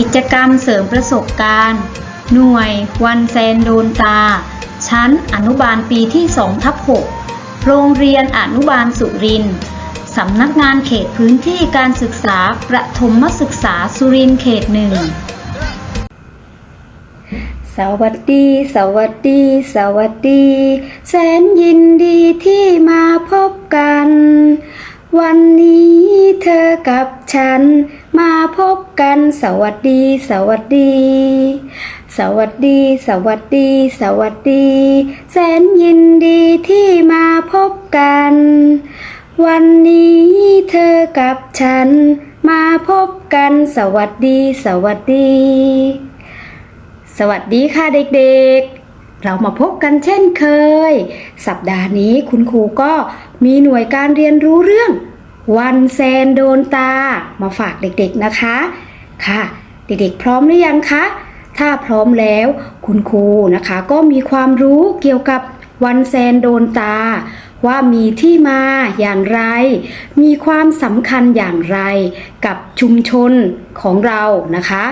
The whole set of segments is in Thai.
กิจกรรมเสริมประสบการณ์ หน่วยวันแซนโดนตา ชั้นอนุบาลปีที่2ทับ6โรงเรียนอนุบาลสุรินทร์สำนักงานเขตพื้นที่การศึกษาประถมศึกษาสุรินทร์เขตหนึ่งสวัสดี สวัสดี สวัสดี แสนยินดีที่มาพบกัน วันนี้เธอกับฉัน มาพบกันสวัสดี สวัสดี สวัสดี สวัสดี สวัสดี แสนยินดีที่มาพบกัน วันนี้เธอกับฉัน มาพบกันสวัสดี สวัสดี สวัสดีค่ะเด็กๆ เรามาพบกันเช่นเคย สัปดาห์นี้คุณครูก็มีหน่วยการเรียนรู้เรื่อง วันแซนโดนตา มาฝากเด็กๆนะคะ ค่ะ เด็กๆพร้อมหรือยังคะ ถ้าพร้อมแล้วคุณครูนะคะ ก็มีความรู้เกี่ยวกับวันแซนโดนตา ว่ามีที่มาอย่างไร มีความสำคัญอย่างไรกับชุมชนของเรานะคะ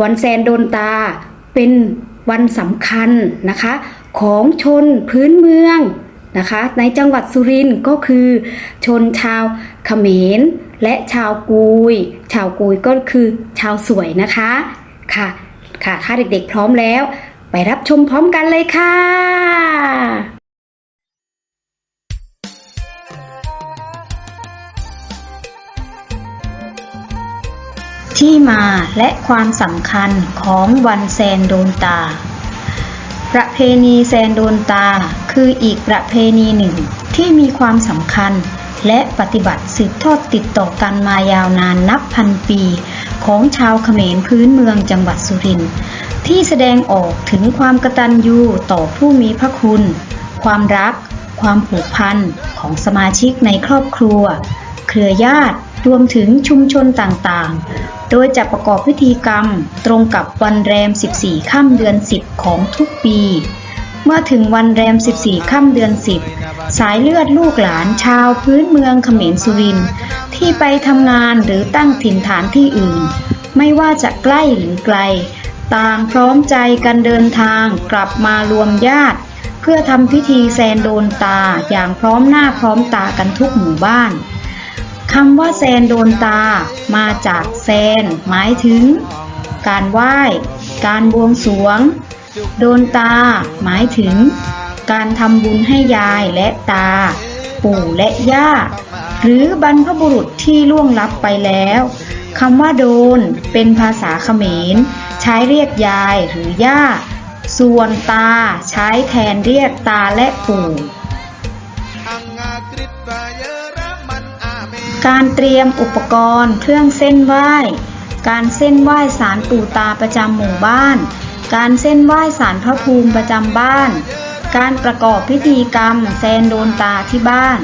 วันแซนโดนตาเป็น วันสำคัญนะคะ ของชนพื้นเมืองนะคะ ในจังหวัดสุรินทร์ก็คือชนชาวเขมร และชาวกุย ชาวกุยก็คือชาวสวยนะคะค่ะค่ะถ้าเด็กๆพร้อมแล้ว ไปรับชมพร้อมกันเลยค่ะ ที่มาและความสำคัญของวันแซนโดนตา ประเพณีแซนโดนตาคืออีกประเพณีหนึ่งที่มีความสำคัญและปฏิบัติสืบทอดติดต่อกันมายาวนานนับพันปี ของชาวเขมรพื้นเมืองจังหวัดสุรินทร์ที่แสดงออกถึงความกตัญญูต่อผู้มีพระคุณ ความรัก ความผูกพันของสมาชิกในครอบครัว เครือญาติ รวมถึงชุมชนต่างๆ โดยจะประกอบพิธีกรรมตรงกับวันแรม 14 ค่ำเดือน 10 ของทุกปี เมื่อถึงวันแรม 14 ค่ำเดือน 10 สายเลือดลูกหลานชาวพื้นเมืองเขมรสุรินที่ไปทำงานหรือตั้งถิ่นฐานที่อื่น ไม่ว่าจะใกล้หรือไกล ต่างพร้อมใจกันเดินทางกลับมารวมญาติ เพื่อทำพิธีแซนโดนตาอย่างพร้อมหน้าพร้อมตากันทุกหมู่บ้าน คำว่าแซนโดนตา มาจากแซน หมายถึง การไหว้ การบวงสรวง โดนตา หมายถึง การทำบุญให้ยายและตา ปู่และย่า หรือบรรพบุรุษที่ล่วงลับไปแล้วคำว่าโดน เป็นภาษาเขมร ใช้เรียกยายหรือย่า ส่วนตาใช้แทนเรียกตาและปู่ การเตรียมอุปกรณ์ เครื่องเส้นไหว้ การเส้นไหว้สารปู่ตาประจำหมู่บ้าน การเส้นไหว้สารพระภูมิประจำบ้าน การประกอบพิธีกรรมแซนโดนตาที่บ้าน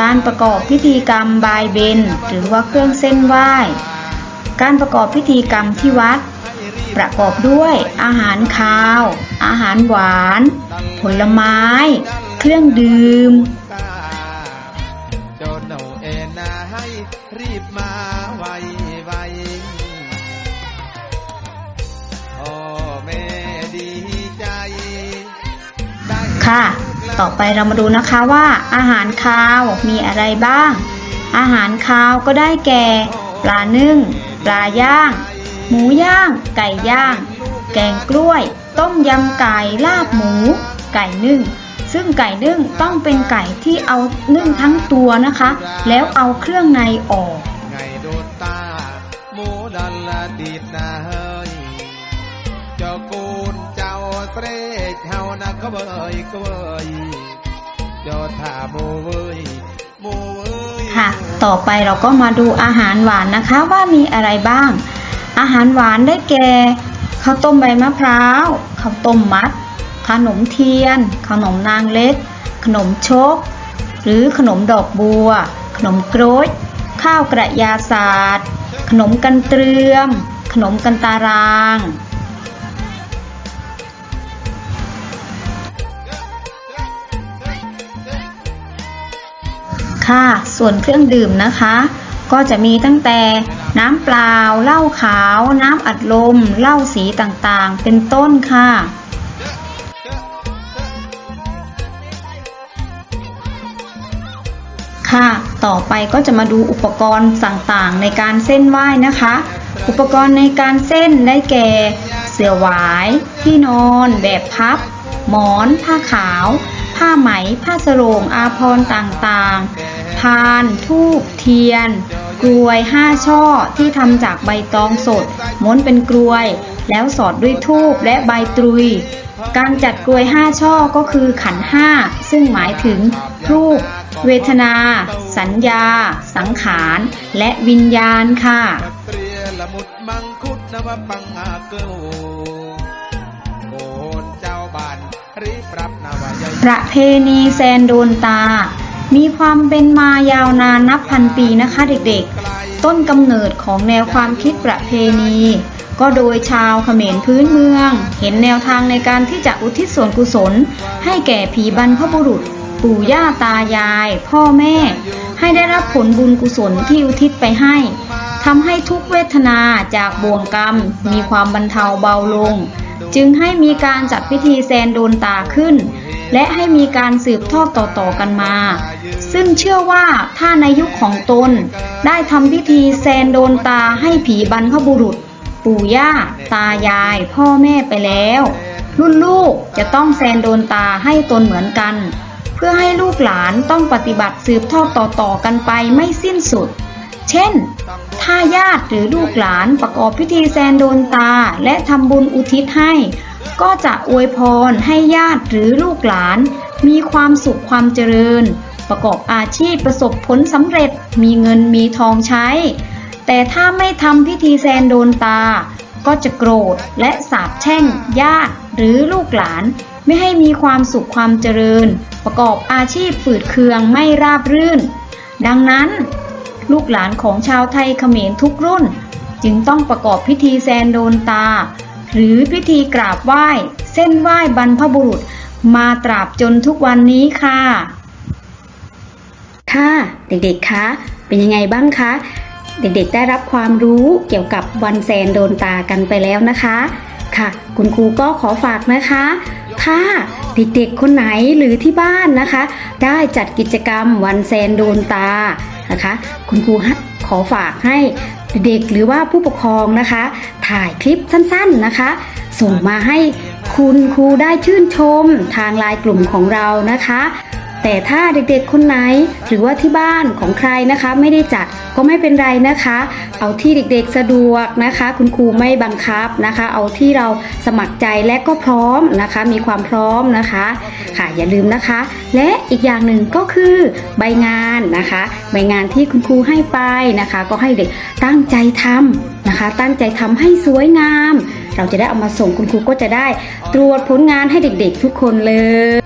การประกอบพิธีกรรมบายเบนหรือว่าเครื่องเส้นไหว้ การประกอบพิธีกรรมที่วัด ประกอบด้วยอาหารคาว อาหารหวาน ผลไม้ เครื่องดื่ม รีบมาไวไวพ่อแม่ดีใจ ค่ะ ต่อไปเรามาดูนะคะว่าอาหารคาวมีอะไรบ้าง อาหารคาวก็ได้แก่ ปลานึ่ง ปลาย่าง หมูย่าง ไก่ย่าง แกงกล้วย ต้มยำไก่ ลาบหมู ไก่นึ่ง ซึ่งไก่นึ่งต้องเป็นไก่ที่เอานึ่งทั้งตัวนะคะ แล้วเอาเครื่องในออกไงโดนตาหมูดันละดีดนาเฮยเจ้ากูนเจ้าเตรจเฮานะก็เบยก็เบยเจ้าท่าหมูเว้ยหมูเว้ยค่ะ ต่อไปเราก็มาดูอาหารหวานนะคะว่ามีอะไรบ้าง อาหารหวานได้แก่ข้าวต้มใบมะพร้าวข้าวต้มมัด ขนมเทียน ขนมนางเล็ก ขนมชก หรือขนมดอกบัว ขนมกรยข้าวกระยาศาสตร์ ขนมกันเตรียม ขนมกันตาราง ค่ะ ส่วนเครื่องดื่มนะคะ ก็จะมีตั้งแต่น้ำเปล่า เหล้าขาว น้ำอัดลม เหล้าสีต่างๆ เป็นต้นค่ะ ค่ะ ต่อไปก็จะมาดูอุปกรณ์ต่างๆ ในการเส้นไหว้นะคะ อุปกรณ์ในการเส้นได้แก่ เสื่อหวาย ที่นอน แบบพับ หมอน ผ้าขาว ผ้าไหม ผ้าสรงอาภรต่างๆ พาน ทูบ เทียน กลวยห้าช่อที่ทำจากใบตองสด ม้วนเป็นกลวย แล้วสอดด้วยทูบและใบตรุย การจัดกลวยห้าช่อก็คือขันห้าซึ่งหมายถึงรูป เวทนา สัญญา สังขาร และวิญญาณค่ะเตรียละมุดมังคุดนวปังอาเกลโกนเจ้าบ้านรีบรับนวายประเพณีแซนโดนตา มีความเป็นมายาวนานนับพันปีนะคะเด็กๆ ต้นกำเนิดของแนวความคิดประเพณี ก็โดยชาวเขมรพื้นเมือง เห็นแนวทางในการที่จะอุทิศส่วนกุศล ให้แก่ผีบรรพบุรุษ ปู่ย่าตายาย พ่อแม่ ให้ได้รับผลบุญกุศลที่อุทิศไปให้ทำให้ทุกเวทนาจากบ่วงกรรม มีความบรรเทาเบาลง จึงให้มีการจัดพิธีแซนโดนตาขึ้น และให้มีการสืบทอดต่อๆกันมา ซึ่งเชื่อว่าถ้าในยุคของตน ได้ทำพิธีแซนโดนตาให้ผีบรรพบุรุษ ปู่ย่า ตายาย พ่อแม่ไปแล้ว รุ่นลูกจะต้องแซนโดนตาให้ตนเหมือนกัน เพื่อให้ลูกหลานต้องปฏิบัติสืบทอดต่อๆกันไปไม่สิ้นสุด เช่น ถ้าญาติหรือลูกหลานประกอบพิธีแซนโดนตาและทำบุญอุทิศให้ก็จะอวยพรให้ญาติหรือลูกหลาน มีความสุขความเจริญ ประกอบอาชีพประสบผลสำเร็จมีเงินมีทองใช้ แต่ถ้าไม่ทำพิธีแซนโดนตา ก็จะโกรธและสาปแช่งญาติหรือลูกหลาน ไม่ให้มีความสุขความเจริญ ประกอบอาชีพฝืดเคืองไม่ราบรื่น ดังนั้น ลูกหลานของชาวไทยเขมรทุกรุ่น จึงต้องประกอบพิธีแซนโดนตา หรือพิธีกราบไหว้ เส้นไหว้บรรพบุรุษมาตราบจนทุกวันนี้ค่ะ ค่ะ เด็กๆ คะ เป็นยังไงบ้างคะ เด็กๆ ได้รับความรู้เกี่ยวกับวันแซนโดนตากันไปแล้วนะคะ ค่ะ คุณครูก็ขอฝากนะคะ ถ้าเด็กๆ คนไหนหรือที่บ้านนะคะ ได้จัดกิจกรรมวันแซนโดนตานะคะ คุณครูขอฝากให้เด็กหรือว่าผู้ปกครองนะคะ ถ่ายคลิปสั้นๆนะคะ ส่งมาให้คุณครูได้ชื่นชมทางไลน์กลุ่มของเรานะคะ แต่ถ้าเด็กๆคนไหน หรือว่าที่บ้านของใครนะคะ ไม่ได้จัดก็ไม่เป็นไรนะคะ เอาที่เด็กๆสะดวกนะคะ คุณครูไม่บังคับนะคะ เอาที่เราสมัครใจและก็พร้อมนะคะ มีความพร้อมนะคะ ค่ะอย่าลืมนะคะ และอีกอย่างหนึ่งก็คือใบงานนะคะ ใบงานที่คุณครูให้ไปนะคะ ก็ให้เด็กตั้งใจทำนะคะ ตั้งใจทำให้สวยงาม เราจะได้เอามาส่งคุณครูก็จะได้ตรวจผลงานให้เด็กๆทุกคนเลย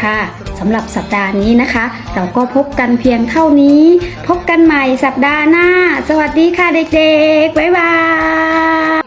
ค่ะสำหรับสัปดาห์นี้นะคะ เราก็พบกันเพียงเท่านี้ พบกันใหม่สัปดาห์หน้า สวัสดีค่ะเด็กๆ บ๊ายบาย